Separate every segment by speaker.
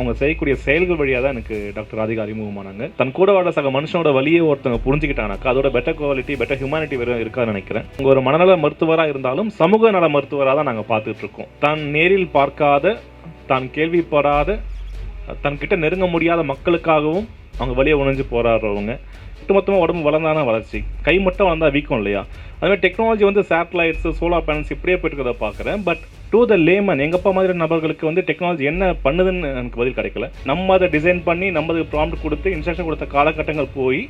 Speaker 1: அவங்க செய்யக்கூடிய செயல்கள் வழியாக தான் எனக்கு டாக்டர் ராதிகா அறிமுகமானாங்க. தன் கூட வாழ சக மனுஷனோட வழியை ஒருத்தவங்க புரிஞ்சுக்கிட்டாங்கனாக்கா அதோட பெட்டர் குவாலிட்டி பெட்டர் ஹியூமானிட்டி வரும் இருக்கான்னு நினைக்கிறேன். ஒரு மனநல மருத்துவராக இருந்தாலும் சமூக நல மருத்துவராக தான் நாங்கள் பார்த்துட்டு இருக்கோம் தான் நேரில் பார்க்காத தான் கேள்விப்படாத தன்கிட்ட நெருங்க முடியாத மக்களுக்காகவும் அவங்க வழியை உணர்ந்து போராடுறவங்க. ஒட்டுமொத்தமாக உடம்பு வளர்ந்தான வளர்ச்சி. கை மட்டும் வளர்ந்தா வீக்கம் இல்லையா? அதுமாதிரி டெக்னாலஜி வந்து சேட்டலைட்ஸ் சோலார் பேனல்ஸ் இப்படியே போயிட்டு இருக்கிறத பார்க்குறேன். பட் டு த லேமன் எங்கள் அப்பா மாதிரி நபர்களுக்கு வந்து டெக்னாலஜி என்ன பண்ணுதுன்னு எனக்கு பதில் கிடைக்கல. நம்ம அதை டிசைன் பண்ணி நம்ம அதுக்கு ப்ராம்ப்ட் கொடுத்து இன்ஸ்ட்ரக்ஷன் கொடுத்த காலகட்டங்கள் போய்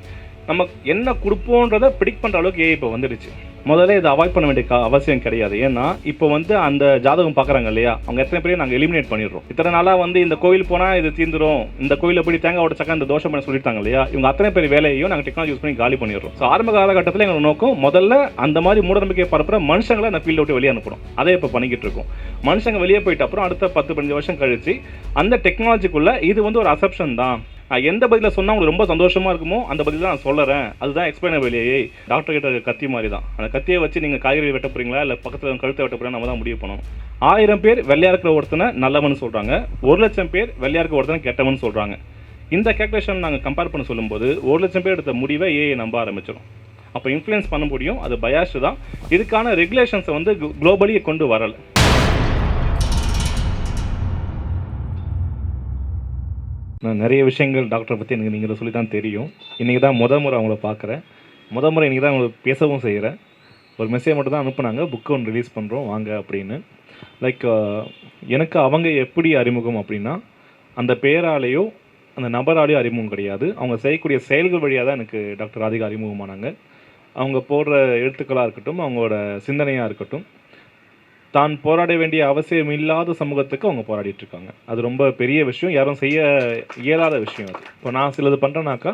Speaker 1: நம்ம என்ன கொடுப்போன்றதை பிடிக் பண்ணுற அளவுக்கு ஏஐ இப்போ வந்துடுச்சு. முதல்ல இதை அவாய்ட் பண்ண வேண்டிய அவசியம் கிடையாது. ஏன்னா இப்போ வந்து அந்த ஜாதகம் பார்க்குறாங்க இல்லையா? அவங்க எத்தனை பேரையும் நாங்கள் எலிமினேட் பண்ணிடுறோம். இத்தனை நாளாக வந்து இந்த கோயில் போனால் இது தீர்ந்துடும் இந்த கோயில் எப்படி தேங்காய் உடச்சக்கா இந்த தோஷம் பண்ண சொல்லிட்டாங்க இல்லையா? இவங்க அத்தனை பேர் வேலையையும் நாங்கள் டெக்னாலஜி யூஸ் பண்ணி காலி பண்ணிடுறோம். ஸோ ஆரம்ப காலகட்டத்தில் எங்களோட நோக்கம் முதல்ல அந்த மாதிரி மூடநம்பிக்கை பரப்புற மனுஷங்களை அந்த ஃபீல்டை விட்டு வெளியே அனுப்பணும். அதை இப்போ பண்ணிக்கிட்டு இருக்கோம். மனுஷங்க வெளியே போயிட்ட அப்புறம் அடுத்த பத்து பதினஞ்சு வருஷம் கழிச்சு அந்த டெக்னாலஜிக்குள்ளே இது வந்து ஒரு அசப்ஷன் தான். நான் எந்த பதில சொன்னா உங்களுக்கு ரொம்ப சந்தோஷமா இருக்குமோ அந்த பதில் தான் நான் சொல்லுறேன் அதுதான் எக்ஸ்பிளைனபிள் டாக்டர் கிட்ட கத்தி மாதிரி தான் அந்த கத்தியை வச்சு நீங்க காய்கறி வெட்ட போறீங்களா? இல்ல பக்கத்துல கழுத்தை வெட்ட போறீங்களா? நம்ம தான் முடிவு பண்ணணும். ஆயிரம் பேர் வெள்ளையா இருக்கிற ஒருத்தனை நல்லவன் சொல்றாங்க. ஒரு லட்சம் பேர் வெள்ளையா இருக்கிற ஒருத்தனை கெட்டவன் சொல்றாங்க. இந்த கேல்குலேஷன் நாங்கள் கம்பேர் பண்ண சொல்லும்போது ஒரு லட்சம் பேர் எடுத்த முடிவை ஏஐ நம்ப ஆரம்பிச்சிடும். அப்போ இன்ஃப்ளூயன்ஸ் பண்ண முடியும். அது பயாஸ்டு தான். இதுக்கான ரெகுலேஷன்ஸை வந்து குளோபலி கொண்டு வரலை. நான் நிறைய விஷயங்கள் டாக்டரை பற்றி எனக்கு நீங்கள் சொல்லி தான் தெரியும். இன்றைக்கி தான் முத முறை அவங்கள பார்க்குறேன். முத முறை இன்றைக்கி தான் அவங்கள பேசவும் செய்கிறேன் ஒரு மெசேஜ் மட்டும் தான் அனுப்புனாங்க. புக்கு ஒன்று ரிலீஸ் பண்ணுறோம் வாங்க அப்படின்னு. லைக் எனக்கு அவங்க எப்படி அறிமுகம் அப்படின்னா அந்த பேராலேயோ அந்த நபராலேயோ அறிமுகம் கிடையாது. அவங்க செய்யக்கூடிய செயல்கள் வழியாக தான் எனக்கு டாக்டர் ராதிகா அறிமுகமானாங்க. அவங்க போடுற எழுத்துக்களாக இருக்கட்டும் அவங்களோட சிந்தனையாக இருக்கட்டும் தான் போராட வேண்டிய அவசியம் இல்லாத சமூகத்துக்கு அவங்க போராடிட்டு இருக்காங்க. அது ரொம்ப பெரிய விஷயம். யாரும் செய்ய இயலாத விஷயம் அது. இப்போ நான் சிலது பண்ணுறேனாக்கா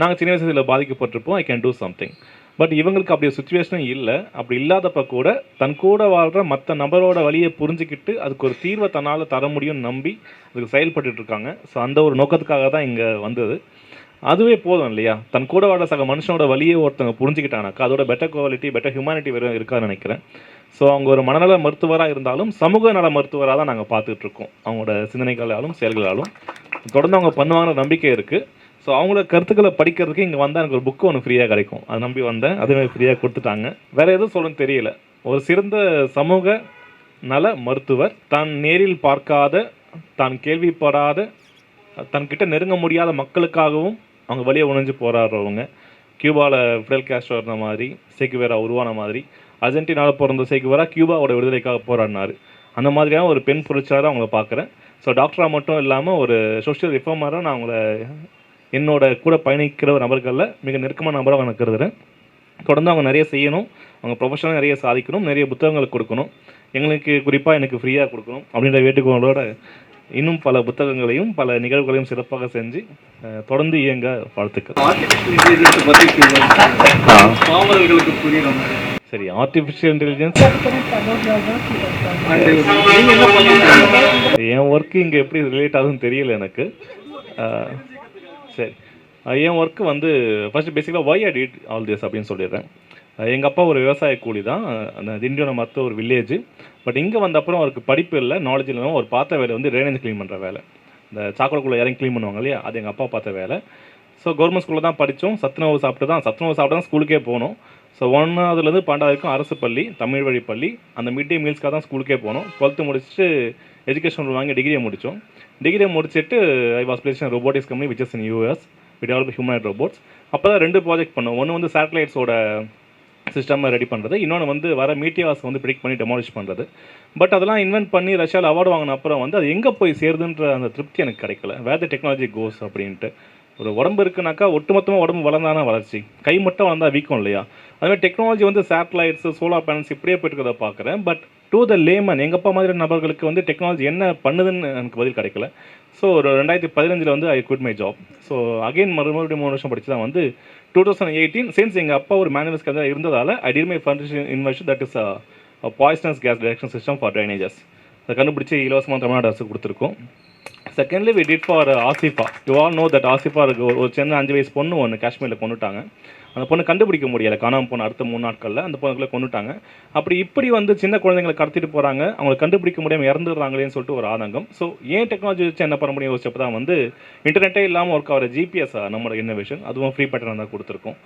Speaker 1: நாங்கள் சின்ன வயசில் பாதிக்கப்பட்டிருப்போம். I can do something but இவங்களுக்கு அப்படி சுச்சுவேஷனும் இல்லை. அப்படி இல்லாதப்ப கூட தன் கூட வாழ்கிற மற்ற நபரோட வழியை புரிஞ்சுக்கிட்டு அதுக்கு ஒரு தீர்வை தன்னால் தர முடியும்னு நம்பி அதுக்கு செயல்பட்டுட்டு இருக்காங்க. ஸோ அந்த ஒரு நோக்கத்துக்காக தான் இங்கே வந்தது. அதுவே போதும் இல்லையா? தன் கூட வாழ சக மனுஷனோட வழியை ஒருத்தவங்க புரிஞ்சுக்கிட்டானாக்கா அதோட பெட்டர் குவாலிட்டி பெட்டர் ஹியூமானிட்டி வெறும் இருக்கான்னு நினைக்கிறேன். ஸோ அவங்க ஒரு மனநல மருத்துவராக இருந்தாலும் சமூக நல மருத்துவராக தான் நாங்கள் பார்த்துட்டு இருக்கோம். அவங்களோட சிந்தனைகளாலும் செயல்களாலும். தொடர்ந்து அவங்க பண்ணுவாங்கன்ற நம்பிக்கை இருக்குது ஸோ அவங்களோட கருத்துக்களை படிக்கிறதுக்கு இங்கே வந்தால் எனக்கு ஒரு புக்கு ஒன்று ஃப்ரீயாக கிடைக்கும். அதை நம்பி வந்தேன். அதுவே ஃப்ரீயாக கொடுத்துட்டாங்க. வேறு எதுவும் சொல்லணும்னு தெரியல. ஒரு சிறந்த சமூக நல மருத்துவர் தான் நேரில் பார்க்காத தான் கேள்விப்படாத தன்கிட்ட நெருங்க முடியாத மக்களுக்காகவும் அவங்க வழியை உணர்ந்து போராடுறவங்க. கியூபாவில் ஃபிடல் கேஸ்ட்ரோ இருந்த மாதிரி சேக்குவேரா உருவான மாதிரி அர்ஜென்டினாவில் பிறந்த சேக்குவேரா கியூபாவோட விடுதலைக்காக போராடினார். அந்த மாதிரியான ஒரு பெண் புரட்சியாளராக அவங்கள பார்க்குறேன். ஸோ டாக்டராக மட்டும் இல்லாமல் ஒரு சோஷியல் ரிஃபார்மராக நான் அவங்கள என்னோட கூட பயணிக்கிற நபர்களில் மிக நெருக்கமான நபராக நான் கருதுகிறேன் தொடர்ந்து அவங்க நிறைய செய்யணும். அவங்க ப்ரொஃபஷனாக நிறைய சாதிக்கணும். நிறைய புத்தகங்கள் கொடுக்கணும். எங்களுக்கு குறிப்பாக எனக்கு ஃப்ரீயாக கொடுக்கணும் அப்படின்ற வேண்டுகோளோட இன்னும் பல புத்தகங்களையும் பல நிகழ்வுகளையும் சிறப்பாக செஞ்சு தொடர்ந்து இயங்க வாழ்த்துக்கள். சரி ஆர்டிஃபிஷியல் இன்டெலிஜென்ஸ் என் ஒர்க்கு இங்கே எப்படி ரிலேட் ஆகுதுன்னு தெரியல எனக்கு. சரி. என் ஒர்க்கு வந்து ஃபஸ்ட்டு பேசிக்கலாக why I did all this அப்படின்னு சொல்லிடுறேன். எங்கள் அப்பா ஒரு விவசாய கூலி தான். அந்த திண்டிவன மற்ற ஒரு வில்லேஜ் பட் இங்கே வந்த அப்புறம் அவருக்கு படிப்பு இல்லை நாலேஜ் இல்லை. ஒரு பார்த்த வேலை வந்து ட்ரைனேஜ் க்ளீன் பண்ணுற வேலை. இந்த சாக்கடைக்குள்ளே இறங்கி க்ளீன் பண்ணுவாங்க இல்லையா? அது எங்கள் அப்பா பார்த்த வேலை. ஸோ கவர்மெண்ட் ஸ்கூலில் தான் படித்தோம். சத்துணவு சாப்பிட்டு தான் சத்துணவு சாப்பிட்டு தான் ஸ்கூலுக்கே போனோம். ஸோ ஒன்றாவதுலேருந்து பன்னெண்டாவது வரைக்கும் அரசு பள்ளி தமிழ் வழி பள்ளி. அந்த மிட் டே மீல்ஸ்க்காக தான் ஸ்கூலுக்கே போனோம். டுவெல்த்து முடிச்சுட்டு எஜுகேஷன் வாங்கி டிகிரியை முடித்தோம். டிகிரியை முடிச்சுட்டு I was placed in robotics company which is in US we develop human robots அப்போ தான் ரெண்டு ப்ராஜெக்ட் பண்ணோம். ஒன்று வந்து சேட்டலைட்ஸோட சிஸ்டமாக ரெடி பண்ணுறது இன்னொன்று வந்து வர மீட்டியாஸ் வந்து ப்ரிடிக் பண்ணி டெமாலிஷ் பண்ணுறது பட் அதெல்லாம் இன்வென்ட் பண்ணி ரஷ்யாவில் அவார்டு வாங்கின அப்புறம் வந்து அது எங்கே போய் சேருதுன்ற அந்த திருப்தி எனக்கு கிடைக்கல. வேத த டெக்னாலஜி கோஸ் அப்படின்ட்டு. ஒரு உடம்பு இருக்குனாக்கா ஒட்டுமொத்தமாக உடம்பு வளர்ந்தானா வளர்ச்சி. கை மட்டும் வளர்ந்தா வீக்கம் இல்லையா? அதுமாதிரி டெக்னாலஜி வந்து சேட்டலைட்ஸ் சோலார் பேனல்ஸ் இப்படியே போயிட்டு இருக்கிறத பார்க்குறேன். பட் டு த லேமன் எங்கப்பா மாதிரி நபர்களுக்கு வந்து டெக்னாலஜி என்ன பண்ணுதுன்னு எனக்கு பதில் கிடைக்கல. ஸோ ஒரு ரெண்டாயிரத்தி பதினஞ்சில் வந்து I got my job so again மறுபடியும் மூணு வருஷம் படிச்சு தான் வந்து டூ தௌசண்ட் எயிட்டீன் சின்ஸ் எங்கள் அப்பா ஒரு மேனுவல்ஸ் கதை இருந்ததால் I did my first invention that is poisonous gas detection system for drainages அதை கண்டுபிடிச்சி இலவசமாக தமிழ்நாடு அரசு கொடுத்துருக்கோம். Secondly we did for Asifa you all know that Asifa ஒரு- ஒரு சின்ன அஞ்சு வயசு பொண்ணு ஒன்று காஷ்மீரில் கொண்டுட்டாங்க. அந்த பொண்ணு கண்டுபிடிக்க முடியலை. காணாமல் போன அடுத்த மூணு நாட்களில் அந்த பொண்ணுக்குள்ளே கொண்டுட்டாங்க அப்படி இப்படி வந்து சின்ன குழந்தைங்களை கடத்திட்டு போகிறாங்க அவங்களை கண்டுபிடிக்க முடியாமல் இறந்துடுறாங்களேன்னு சொல்லிட்டு ஒரு ஆதங்கம். ஸோ ஏன் டெக்னாலஜி வச்சு என்ன பண்ண முடியும்? யோசிச்சப்போ தான் வந்து இன்டர்நெட்டே இல்லாமல் ஒர்க் ஆகிற ஜிபிஎஸ் நம்மளோட இன்னோவேஷன் அதுவும் ஃப்ரீ பேட்டர்ன் தான் கொடுத்துருக்கோம்.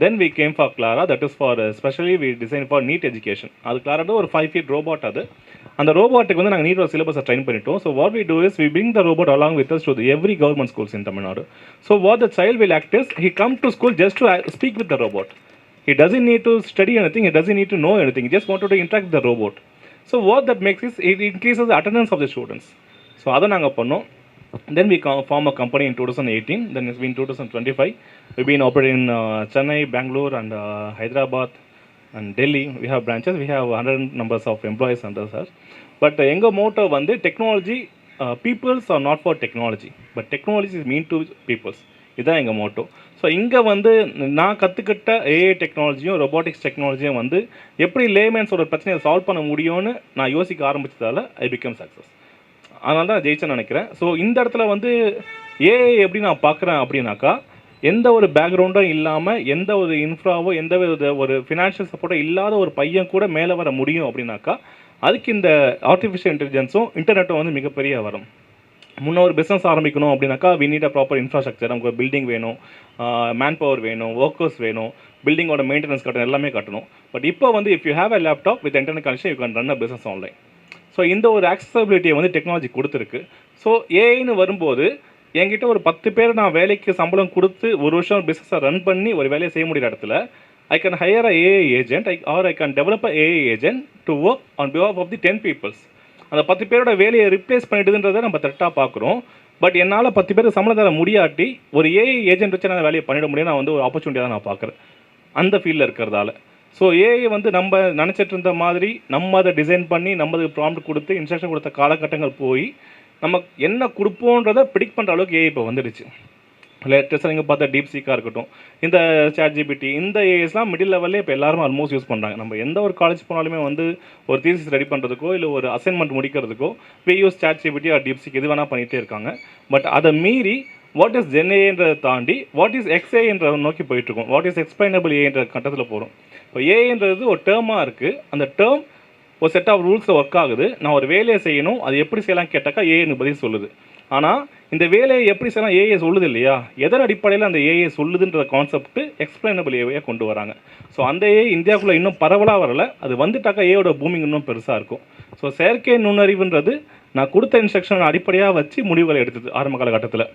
Speaker 1: Then we came for Clara that is for specially we design for NEET education அது கிளாரா ஒரு ஃபைவ் ஃபீட் ரோபோட் அது. அந்த ரோபோட்டுக்கு வந்து நாங்கள் நீட் ஒரு சிலபஸை ட்ரைன் பண்ணிட்டோம் so what we do is we bring the robot along with us to the every government schools in Tamil Nadu. So what the child will act is, he come to school just to uh, speak with the robot. He doesn't need to study anything, he doesn't need to know anything, he just wanted to interact with the robot. So what that makes is, it increases the attendance of the students. So அதை நாங்கள் பண்ணோம் then we co- form a company in 2018 then it's been 2025 we've been operating in uh, chennai bangalore and uh, hyderabad and Delhi we have branches we have hundred numbers of employees under sir but எங்கள் motto வந்து technology peoples are not for technology but technology is mean to peoples இதுதான் எங்கள் Moto so இங்கே வந்து நான் கற்றுக்கிட்ட AI டெக்னாலஜியும் robotics டெக்னாலஜியும் வந்து எப்படி லேமேன்ஸோட பிரச்சனையை சால்வ் பண்ண முடியும்னு நான் யோசிக்க ஆரம்பித்ததால் ஐ பிகம் சக்ஸஸ் அதனால தான் ஜெயிச்சேன்னு நினைக்கிறேன். ஸோ இந்த இடத்துல வந்து ஏஐ எப்படி நான் பார்க்குறேன் அப்படின்னாக்கா எந்த ஒரு பேக்ரவுண்டும் இல்லாமல் எந்த ஒரு இன்ஃப்ராவோ எந்த வித ஒரு ஃபினான்ஷியல் சப்போர்ட்டோ இல்லாத ஒரு பையன் கூட மேலே வர முடியும் அப்படின்னாக்கா அதுக்கு இந்த ஆர்டிஃபிஷியல் இன்டெலிஜென்ஸும் இன்டர்நெட்டும் வந்து மிகப்பெரிய வரும். முன்ன ஒரு பிஸ்னஸ் ஆரம்பிக்கணும் அப்படின்னாக்கா we need a proper infrastructure நமக்கு பில்டிங் வேணும் மேன் பவர் வேணும் ஒர்க்கர்ஸ் வேணும் பில்டிங்கோட மெயின்டெனன்ஸ் கட்டணும் எல்லாமே கட்டணும். பட் இப்போ வந்து if you have a laptop with internet connection you can run a business online so இந்த ஒரு ஆக்சசபிலிட்டியை வந்து டெக்னாலஜி கொடுத்துருக்கு. ஸோ ஏஐன்னு வரும்போது என்கிட்ட ஒரு பத்து பேர் நான் வேலைக்கு சம்பளம் கொடுத்து ஒரு வருஷம் பிஸ்னஸை ரன் பண்ணி ஒரு வேலையை செய்ய முடியிற இடத்துல I can hire a AI agent I or I can develop a AI agent to work on behalf of the ten peoples அந்த பத்து பேரோட வேலையை ரிப்ளேஸ் பண்ணிடுதுன்றதை நம்ம கரெக்டாக பார்க்குறோம். பட் என்னால் பத்து பேருக்கு சம்பளம் தர முடியாட்டி ஒரு ஏஐ ஏஜென்ட் வச்சு நான் வேலையை பண்ணிட முடியும் நான் வந்து ஒரு ஆப்பர்ச்சுனிட்டியாக தான் நான் பார்க்குறேன். அந்த ஃபீல்டில் இருக்கிறதால. ஸோ ஏஐ வந்து நம்ம நினச்சிட்டு இருந்த மாதிரி நம்ம அதை டிசைன் பண்ணி நம்ம அதுக்கு ப்ராம்ப்ட் கொடுத்து இன்ஸ்ட்ரக்ஷன் கொடுத்த காலகட்டங்கள் போய் நம்ம என்ன கொடுப்போன்றதை பிடிக் பண்ணுற அளவுக்கு ஏஐ இப்போ வந்துடுச்சு. லேட்டஸ்ட்டாக நீங்கள் பார்த்தா டீப் சீக்காக இருக்கட்டும் இந்த சேட் ஜிபிடி இந்த ஏஎஸ்லாம் மிடில் லெவல்லே இப்போ எல்லாரும் ஆல்மோஸ்ட் யூஸ் பண்ணுறாங்க நம்ம எந்த ஒரு காலேஜ் போனாலுமே வந்து ஒரு தீசிஸ் ரெடி பண்ணுறதுக்கோ இல்லை ஒரு assignment முடிக்கிறதுக்கோ we use ChatGPT or DeepSeek எது வேணால் பண்ணிகிட்டே இருக்காங்க. பட் அதை மீறி வாட் இஸ் ஜென்ஏன்றதை தாண்டி வாட் இஸ் எக்ஸ்ஏன்ற நோக்கி போயிட்டுருக்கோம் வாட் இஸ் எக்ஸ்பிளைனபிள் ஏன்ற கட்டத்தில் போகிறோம் இப்போ ஏன்றது ஒரு டேர்மாக இருக்குது அந்த டேர்ம் ஒரு செட் ஆஃப் ரூல்ஸை ஒர்க் ஆகுது. நான் ஒரு வேலையை செய்யணும். அது எப்படி செய்யலாம் கேட்டாக்கா ஏன்னு பதில் சொல்லுது. ஆனால் இந்த வேலையை எப்படி செய்யலாம் ஏஏ சொல்லுது இல்லையா? எதன் அடிப்படையில் அந்த ஏஏ சொல்லுதுன்ற கான்செப்ட் எக்ஸ்பிளைனபிள் ஏவையாக கொண்டு வராங்க. ஸோ அந்த ஏ இந்தியாவுக்குள்ளே இன்னும் பரவலாக வரல. அது வந்துட்டாக்கா ஏயோட பூமிங் இன்னும் பெருசாக இருக்கும். ஸோ செயற்கை நுண்ணறிவுன்றது நான் கொடுத்த இன்ஸ்ட்ரக்ஷன் அடிப்படையாக வச்சு முடிவுகளை எடுத்தது ஆரம்ப காலகட்டத்தில்.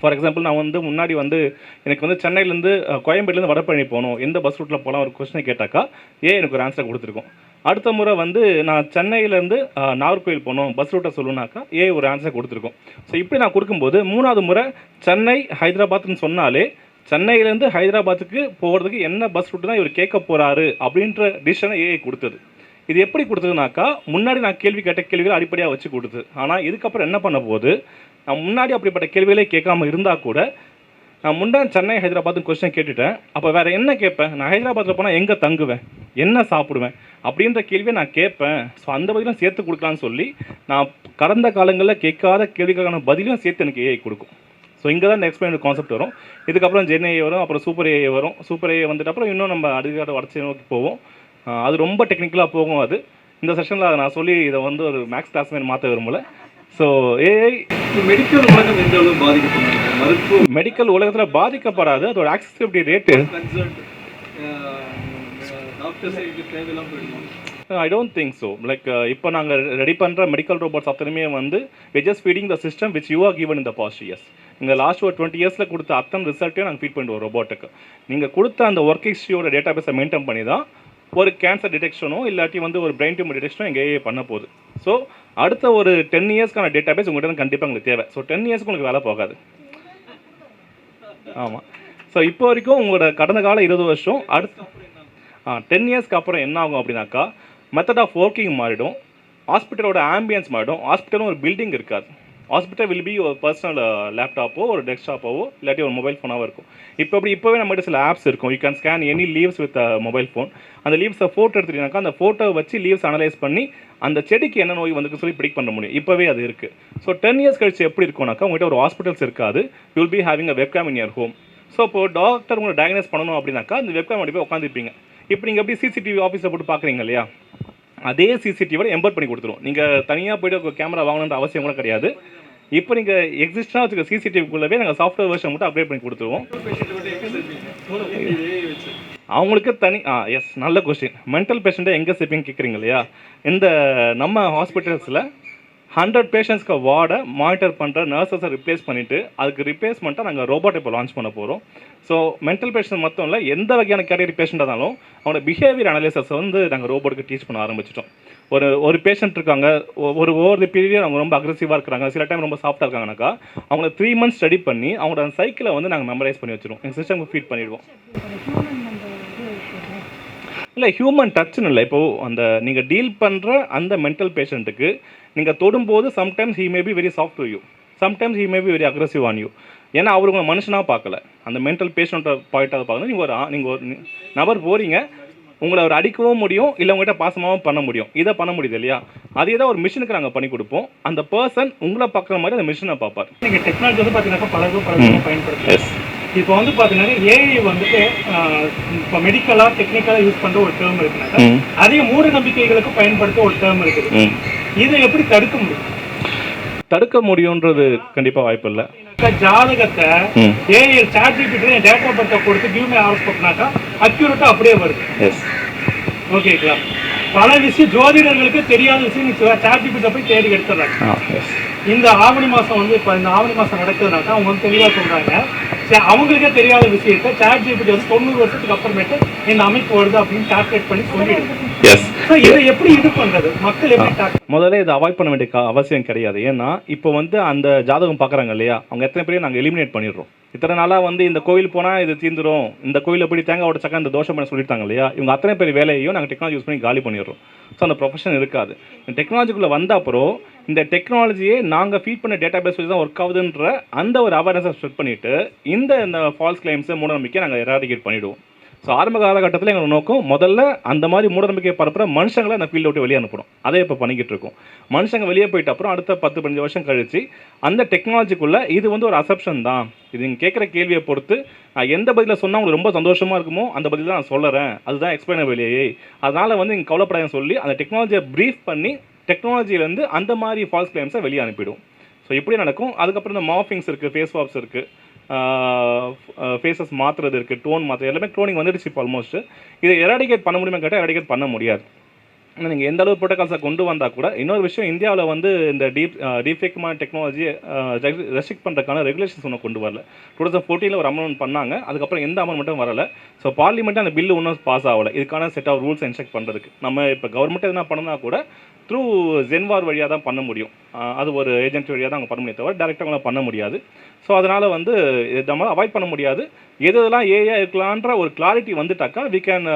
Speaker 1: ஃபார் எக்ஸாம்பிள் நான் வந்து முன்னாடி வந்து எனக்கு வந்து சென்னையிலேருந்து கோயம்பேட்டிலேருந்து வடபழனி போகணும். எந்த பஸ் ரூட்டில் போகலாம்? ஒரு கொஸ்டினை கேட்டாக்கா ஏ எனக்கு ஒரு ஆன்சர் கொடுத்துருக்கோம்? அடுத்த முறை வந்து நான் சென்னையிலேருந்து நாகர்கோயில் போகணும். பஸ் ரூட்டை சொல்லுனாக்கா ஏ ஒரு ஆன்சர் கொடுத்துருக்கோம்? ஸோ இப்படி நான் கொடுக்கும்போது மூணாவது முறை சென்னை ஹைதராபாத்னு சொன்னாலே சென்னையிலேருந்து ஹைதராபாத்துக்கு போகிறதுக்கு என்ன பஸ் ரூட்டு தான் இவர் கேட்க போகிறாரு அப்படின்ற டிசிஷனை ஏஐ கொடுத்தது. இது எப்படி கொடுத்ததுனாக்கா முன்னாடி நான் கேள்வி கேட்ட கேள்விகளை அடிப்படையாக வச்சு கொடுத்தது. ஆனால் இதுக்கப்புறம் என்ன பண்ண போகுது? நான் முன்னாடி அப்படிப்பட்ட கேள்விகளே கேட்காம இருந்தால் கூட நான் முன்னாடி சென்னை ஹைதராபாத்னு கொஸ்டின் கேட்டுட்டேன். அப்போ வேறு என்ன கேட்பேன்? நான் ஹைதராபாத்தில் போனால் எங்கே தங்குவேன்? என்ன சாப்பிடுவேன்? அப்படின்ற கேள்வியை நான் கேட்பேன். ஸோ அந்த பதிலும் சேர்த்து கொடுக்கலான்னு சொல்லி நான் கடந்த காலங்களில் கேட்காத கேள்விக்கான பதிலும் சேர்த்து எனக்கு ஏஐ கொடுக்கும். ஸோ இங்கே தான் நெக்ஸ்ட் எக்ஸ்பிளைன் கான்செப்ட் வரும். இதுக்கப்புறம் ஜென்ஏஏ வரும் அப்புறம் சூப்பர் ஏஐ வரும். சூப்பர் ஏஐ வந்துட்டு அப்புறம் இன்னும் நம்ம அடுத்த வடச்சி நோக்கி போவோம். அது ரொம்ப டெக்னிக்கலாக போகும் அது. இந்த செஷனில் அதை நான் சொல்லி இதை வந்து ஒரு மேக்ஸ் கிளாஸ் மாதிரி மாற்ற விரும்பலை. ஸோ ஏஐ
Speaker 2: மெடிக்கல் உலகம் எந்த அளவு பாதிக்கப்படுது? மருத்துவ
Speaker 1: மெடிக்கல் உலகத்தில் பாதிக்கப்படாது. அதோட
Speaker 2: accessibility rate
Speaker 1: I don't think so like இப்போ நாங்கள் ரெடி பண்ணுற மெடிக்கல் ரோபோட்ஸ் அத்தனையுமே வந்து we just feeding the system which you are given இந்த பாஸ்ட் இயர்ஸ் இந்த லாஸ்ட் ஒரு டுவெண்ட்டி இயர்ஸில் கொடுத்த அத்தனை ரிசல்ட்டையும் நாங்கள் ஃபீட் பண்ணுவோம் ரோபோட்டுக்கு நீங்கள் கொடுத்த அந்த ஒர்க் ஹிஸ்ட்ரியோட டேட்டா பேஸை மெயின்டைன் பண்ணி தான் ஒரு கேன்சர் டிடெக்ஷனோ இல்லாட்டி வந்து ஒரு பிரெயின் டியூமர் டிடெக்ஷனோ எங்கள் ஏஐ பண்ண போகுது. ஸோ அடுத்த ஒரு டென் இயர்ஸ்க்கான டேட்டா பேஸ் உங்கள்கிட்ட கண்டிப்பாக உங்களுக்கு தேவை. ஸோ டென் இயர்ஸ்க்கு உங்களுக்கு வேலை போகாது. ஆமாம் ஸோ இப்போ வரைக்கும் உங்களோட கடந்த கால இருபது வருஷம் அடுத்த ஆ டென் இயர்ஸ்க்கு அப்புறம் என்ன ஆகும் அப்படின்னாக்கா மெத்தட் ஆஃப் ஒர்க்கிங் மாறிடும். ஹாஸ்பிட்டலோட ஆம்பியன்ஸ் மாறிடும். ஹாஸ்பிட்டலும் ஒரு பில்டிங் இருக்காது. ஹாஸ்பிட்டல் வில் பி ஒரு பர்சனல் லேப்டாப்போ ஒரு டெஸ்க்டாப்போவோ இல்லாட்டி ஒரு மொபைல் ஃபோனாவோ இருக்கும். இப்போ அப்படி இப்போவே நம்மகிட்ட சில ஆப்ஸ் இருக்கும். You can scan any leaves with mobile phone அந்த லீவ்ஸை ஃபோட்டோ எடுத்துட்டீங்கன்னாக்கா அந்த ஃபோட்டோ வச்சு லீவ்ஸ் அனலைஸ் பண்ணி அந்த செடிக்கு என்ன நோய் வந்துருக்கு சொல்லி பிடிக் பண்ண முடியும். இப்போவே அது இருக்குது ஸோ டென் இயர்ஸ் கழிச்சு எப்படி இருக்கும்னாக்கா உங்கள்கிட்ட ஒரு ஹாஸ்பிட்டல்ஸ் இருக்காது. You will be having a webcam in your home so இப்போ டாக்டர் உங்களை டயக்னைஸ் பண்ணணும் அப்படின்னாக்கா அந்த வெப்கேம் போய் உட்காந்துருப்பீங்க இப்போ நீங்கள் எப்படி சிசிடிவி ஆஃபீஸில் போட்டு பார்க்குறீங்க இல்லையா? அதே சிசிடிவியோட எம்பர் பண்ணி கொடுத்துரும். நீங்கள் தனியாக போய்ட்டு கேமரா வாங்கணுன்ற அவசியம் கூட கிடையாது. இப்போ நீங்கள் எக்ஸிஸ்டாக வச்சுக்க சிசிடிவிக்குள்ளவே நாங்கள் சாஃப்ட்வேர் வெர்ஷன் மட்டும் அப்டேட் பண்ணி கொடுத்துருவோம். அவங்களுக்கு தனி ஆ எஸ் நல்ல கொஸ்டின் மென்டல் பேஷண்ட்டை எங்கே சேர்ப்பீங்க கேட்குறீங்க இல்லையா? இந்த நம்ம ஹாஸ்பிட்டல்ஸில் ஹண்ட்ரட் பேஷண்ட்ஸ்க்கு வார்டை மானிட்டர் பண்ணுற நர்சஸை ரிப்ளேஸ் பண்ணிவிட்டு அதுக்கு ரிப்ளேஸ்மெண்ட்டாக நாங்கள் ரோபோட் இப்போ லான்ச் பண்ண போகிறோம் ஸோ மென்டல் பேஷண்ட் மட்டும் இல்லை எந்த வகையான கேட்டகரி பேஷண்ட்டாக இருந்தாலும் அவனோட பிஹேவியர் அனலிசஸ் வந்து நாங்கள் ரோபோட்டுக்கு டீச் பண்ண ஆரம்பிச்சிட்டோம். ஒரு ஒரு பேஷண்ட் இருக்காங்க ஒரு ஓவர் பீரியட் அவங்க ரொம்ப அக்ரெசிவாக இருக்கிறாங்க சில டைம் ரொம்ப சாஃப்டாக இருக்காங்கனாக்கா அவங்கள த்ரீ மந்த்ஸ் ஸ்டடி பண்ணி அவங்களோட சைக்கிளை வந்து நாங்கள் மெமரைஸ் பண்ணி வச்சிருவோம். எங்கள் சிஸ்டம்க்கு ஃபீட் பண்ணிடுவோம். இல்லை ஹியூமன் டச்னு இல்லை. இப்போது அந்த நீங்கள் டீல் பண்ணுற அந்த மென்டல் பேஷண்ட்டுக்கு நீங்கள் தொடும்போது sometimes he may be very soft to you sometimes he may be very aggressive on you ஏன்னா அவர் உங்களை மனுஷனாக பார்க்கல. அந்த மென்டல் பேஷண்ட்டை பாயிண்ட்டாக பார்க்கணும். நீங்கள் ஒரு நீங்கள் ஒரு நபர் போகிறீங்க உங்களை அவர் அடிக்கவும் முடியும். இல்லை உங்கள்கிட்ட பாசமாகவும் பண்ண முடியும். இதை பண்ண முடியுது இல்லையா? அதே தான் ஒரு மிஷினுக்கு நாங்கள் பண்ணி கொடுப்போம். அந்த பர்சன் உங்களை பார்க்குற மாதிரி அந்த மிஷினை பார்ப்பார்.
Speaker 3: நீங்க டெக்னாலஜி வந்து பாத்தீங்கன்னா பல இதுவும் இப்போ வந்து பாத்தீங்கன்னா ஏஐ வந்துட்டு இப்போ மெடிக்கலா டெக்னிக்கலா யூஸ் பண்ற ஒரு டேர்ம் இருக்குனாக்கா
Speaker 1: ம்.
Speaker 3: அதிக மூட நம்பிக்கைகளுக்கு பயன்படுத்த ஒரு டேர்ம் இருக்குது.
Speaker 1: ம்.
Speaker 3: இதை எப்படி தடுக்க முடியும்?
Speaker 1: தடுக்க முடியுன்றது கண்டிப்பாக வாய்ப்பு இல்லை
Speaker 3: ஜாதகத்தை ஏஐ சாட் ஜிபிடி டேட்டா பர்த்தை கொடுத்து கிவ் மே ஆர்ஸ் பண்ணாக்கா அக்யூரேட்டா அப்படியே வருது.
Speaker 1: எஸ்
Speaker 3: ஓகேங்களா பல விஷயம் ஜோதிடர்களுக்கு தெரியாத விஷயம் சாட் ஜிபிட்ட போய் தேடி
Speaker 1: எஸ்
Speaker 3: இந்த ஆவணி மாசம் வந்து இப்போ இந்த ஆவணி மாசம் நடக்குதுனாக்கா அவங்க வந்து தெளிவா சொல்றாங்க. சரி, அவங்களுக்கே தெரியாத விஷயத்த சாட் ஜிபிடி வந்து தொண்ணூறு வருஷத்துக்கு அப்புறமேட்டு இந்த அமைப்பு வருது அப்படின்னு கால்குலேட் பண்ணி சொல்லிடுது. இதை எப்படி இது பண்றது? மக்கள் எப்படி
Speaker 1: முதல்ல இதை அவாய்ட் பண்ண வேண்டிய அவசியம் கிடையாது. ஏன்னா இப்போ வந்து அந்த ஜாதகம் பார்க்குறாங்க இல்லையா? அவங்க எத்தனை பேரையும் நாங்கள் எலிமினேட் பண்ணிடுறோம். இத்தனை நாளாக வந்து இந்த கோயில் போனால் இது தீந்துரும். இந்த கோயில் எப்படி தேங்காய் உடச்சாக்கா இந்த தோஷம் பண்ண சொல்லிட்டாங்க இல்லையா? இவங்க அத்தனை பேர் வேலையையும் நாங்கள் டெக்னாலஜி யூஸ் பண்ணி காலி பண்ணிடுறோம். ஸோ அந்த ப்ரொஃபஷன் இருக்காது. டெக்னாலஜிக்குள்ளே வந்த அப்புறம் இந்த டெக்னாலஜியே நாங்கள் ஃபீட் பண்ண டேட்டா பேஸ் வச்சு தான் ஒர்க் ஆகுதுன்ற அந்த ஒரு அவேர்னஸை ஸ்ப்ரெட் பண்ணிவிட்டு இந்த இந்த ஃபால்ஸ் கிளைம்ஸை மூடநம்பிக்கை நாங்கள் எராடிகேட் பண்ணிவிடுவோம் ஸோ ஆரம்ப காலகட்டத்தில் எங்களோட நோக்கம் முதல்ல அந்த மாதிரி மூடநம்பிக்கை பரப்புற மனுஷங்களை அந்த ஃபீல்டை விட்டு வெளியே அனுப்பணும். அதே இப்போ பண்ணிக்கிட்டு இருக்கோம். மனுஷங்க வெளியே போயிட்ட அப்புறம் அடுத்த பத்து பதினஞ்சு வருஷம் கழிச்சு அந்த டெக்னாலஜிக்குள்ளே இது வந்து ஒரு அசப்ஷன் தான். இது நீங்கள் கேட்குற கேள்வியை பொறுத்து நான் எந்த பதிலில் சொன்னால் உங்களுக்கு ரொம்ப சந்தோஷமாக இருக்குமோ அந்த பதில் தான் நான் சொல்லுறேன். அதுதான் எக்ஸ்பிளைனபிளியே அதனால் வந்து நீங்கள் கவலைப்படாதுன்னு சொல்லி அந்த டெக்னாலஜியை ப்ரீஃப் பண்ணி டெக்னாலஜிலேருந்து அந்த மாதிரி ஃபால்ஸ் கிளைம்ஸை வெளியே அனுப்பிடும். ஸோ இப்படி நடக்கும். அதுக்கப்புறம் இந்த மார்ஃபிங்ஸ் இருக்குது ஃபேஸ் வாப்ஸ் இருக்குது ஃபேஸஸ் மாற்றுறது இருக்குது டோன் மாற்றுறது எல்லாமே க்ளோனிங் வந்துடுச்சு இப்போ ஆல்மோஸ்ட் இதை எராடிகேட் பண்ண முடியுமே கேட்டால் எராடிகேட் பண்ண முடியாது. நீங்கள் எந்த அளவு ப்ரோட்டோகால்ஸை கொண்டு வந்தால் கூட இன்னொரு விஷயம் இந்தியாவில் வந்து இந்த டீப் டீஃபேக்குமான டெக்னாலஜியை ரெஸ்ட்ரிக்ட் பண்ணுறதுக்கான ரெகுலேஷன்ஸ் ஒன்று கொண்டு வரல. டூ தௌசண்ட் ஃபோர்டீனில் ஒரு அமெண்ட்மெண்ட் பண்ணாங்க அதுக்கப்புறம் எந்த அமெண்ட்மெண்ட்டும் வரல. ஸோ பார்லிமெண்ட்டு அந்த பில்லு ஒன்றும் பாஸ் ஆகலை. இதுக்கான செட் ஆஃப் ரூல்ஸ் இன்ஸ்ட்ரக்ட் பண்ணுறதுக்கு நம்ம இப்போ கவர்மெண்ட் எதனா பண்ணனா கூட த்ரூ ஜென்வார் வழியாக தான் பண்ண முடியும். அது ஒரு ஏஜென்ட் வழியாக தான் அவங்க பண்ண முடியும் தவிர டேரெக்டாக அவங்கள பண்ண முடியாது. ஸோ அதனால் வந்து இதை நம்ம அவாய்ட் பண்ண முடியாது. எது இதெல்லாம் ஏஐ இருக்கலான்ற ஒரு clarity வந்துட்டாக்கா we can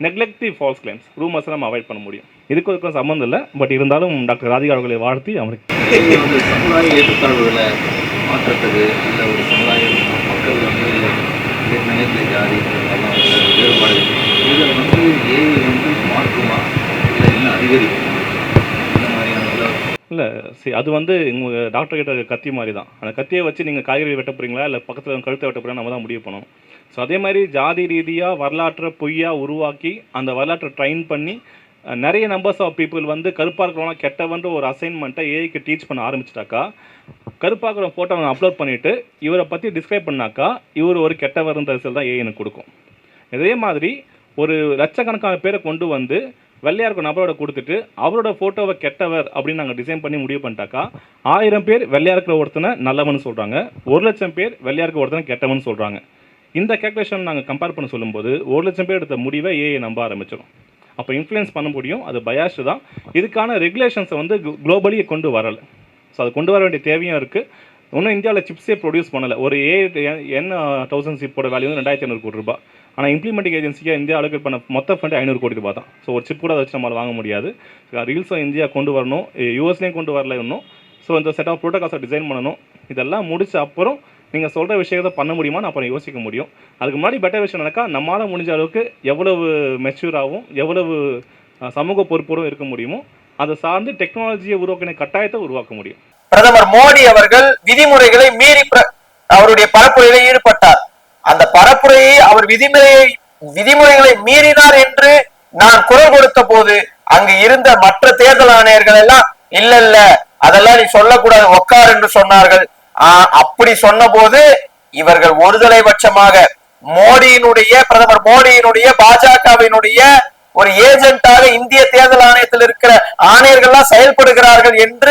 Speaker 1: neglect the false claims ரூமர்ஸை நம்ம அவாய்ட் பண்ண முடியும். இதுக்கு இதுக்கும் சம்மந்தம் இல்லை. பட் இருந்தாலும் டாக்டர் ராதிகா அவர்களை வாழ்த்தி அவருக்கு
Speaker 4: சமுதாய ஏற்றத்தாழ்வுகளை மாற்றத்துக்கு இல்லை ஒரு சமுதாயம் மக்கள் வந்து நினைத்த ஜாதி எல்லாம் வந்து வேறுபாடு. இதை வந்து ஏஐ வந்து மாற்றுமா? இல்லை இன்னும் அதிகரிக்குமா? இந்த மாதிரியான நல்ல
Speaker 1: இல்லை சரி அது வந்து உங்கள் டாக்டர் கிட்ட கத்தி மாதிரி தான். அந்த கத்தியை வச்சு நீங்கள் காய்கறி வெட்ட போகிறீங்களா இல்லை பக்கத்தில் கழுத்தை வெட்ட போகிறீங்களா நம்ம தான் முடிவு பண்ணணும். ஸோ அதே மாதிரி ஜாதி ரீதியாக வரலாற்றை பொய்யாக உருவாக்கி அந்த வரலாற்றை ட்ரைன் பண்ணி நிறைய நம்பர்ஸ் ஆஃப் பீப்புள் வந்து கருப்பாக இருக்கிறவங்க கெட்டவன்ற ஒரு அசைன்மெண்ட்டை ஏஐக்கு டீச் பண்ண ஆரம்பிச்சிட்டாக்கா கருப்பாக இருக்கிற ஃபோட்டோ அப்லோட் பண்ணிவிட்டு இவரை பற்றி டிஸ்கிரைப் பண்ணாக்கா இவர் ஒரு கெட்டவர்ன்ற ரிசல்ட் தான் ஏஐ எனக்கு கொடுக்கும். இதே மாதிரி ஒரு லட்சக்கணக்கான பேரை கொண்டு வந்து வெள்ளையாருக்கு நபரோட கொடுத்துட்டு அவரோட ஃபோட்டோவை கெட்டவர் அப்படின்னு நாங்கள் டிசைன் பண்ணி முடிவு பண்ணிட்டாக்கா ஆயிரம் பேர் வெள்ளையா இருக்கிற ஒருத்தனை நல்லவன் சொல்கிறாங்க ஒரு லட்சம் பேர் வெள்ளையாருக்கு ஒருத்தனை கெட்டவன் சொல்கிறாங்க இந்த கேல்குலேஷன் நாங்கள் கம்பேர் பண்ண சொல்லும்போது ஒரு லட்சம் பேர் எடுத்த முடிவை ஏஐ நம்ப ஆரம்பிச்சிடும் அப்போ இன்ஃப்ளூயன்ஸ் பண்ண முடியும் அது பயாஸ்டு தான். இதுக்கான ரெகுலேஷன்ஸை வந்து குளோபலி கொண்டு வரலை. ஸோ அது கொண்டு வர வேண்டிய தேவையும் இருக்குது இன்னும் இந்தியாவில் சிப்ஸே ப்ரொடியூஸ் பண்ணலை. ஒரு ஏ என் தௌசண்ட் சிப்போட வேல்யூ வந்து ரெண்டாயிரத்தி ஐநூறு கோடி ரூபாய். ஆனால் இம்ப்ளிமெண்டிங் ஏஜென்சியாக இந்தியா அலோகேட் பண்ண மொத்த ஃபண்ட் ஐநூறு கோடி ரூபாய் தான். ஸோ ஒரு சிப் கூட அதை வச்சு நம்மளால் வாங்க முடியாது. ரீல்ஸும் இந்தியா கொண்டு வரணும். யூஎஸ்லேயும் கொண்டு வரல இன்னும். ஸோ இந்த செட் ஆஃப் ப்ரோட்டோகால்ஸை டிசைன் பண்ணணும். இதெல்லாம் முடிச்ச அப்புறம் நீங்கள் சொல்கிற விஷயத்த பண்ண முடியுமான்னு அப்புறம் யோசிக்க முடியும். அதுக்கு முன்னாடி பெட்டர் விஷயம் நடக்கா நம்மளால் முடிஞ்ச அளவுக்கு எவ்வளவு மெச்சூராகவும் எவ்வளவு சமூக பொறுப்போடும் இருக்க முடியுமோ அதை சார்ந்து டெக்னாலஜியை உருவாக்கின கட்டாயத்தை உருவாக்க முடியும்.
Speaker 5: பிரதமர் மோடி அவர்கள் விதிமுறைகளை மீறி அவருடைய பரப்புரையில ஈடுபட்டார். அந்த பரப்புரையை அவர் விதிமுறையை விதிமுறைகளை மீறினார் என்று நான் குரல் கொடுத்த போது அங்கு இருந்த மற்ற தேர்தல் ஆணையர்கள் எல்லாம் இல்ல இல்ல அதெல்லாம் நீ சொல்லக்கூடாது உட்கார் என்று சொன்னார்கள். அப்படி அப்படி சொன்னபோது இவர்கள் ஒருதலை பட்சமாக மோடியினுடைய பிரதமர் மோடியினுடைய பாஜகவினுடைய ஒரு ஏஜென்ட்டாக இந்திய தேர்தல் ஆணையத்தில் இருக்கிற ஆணையர்கள்லாம் செயல்படுகிறார்கள் என்று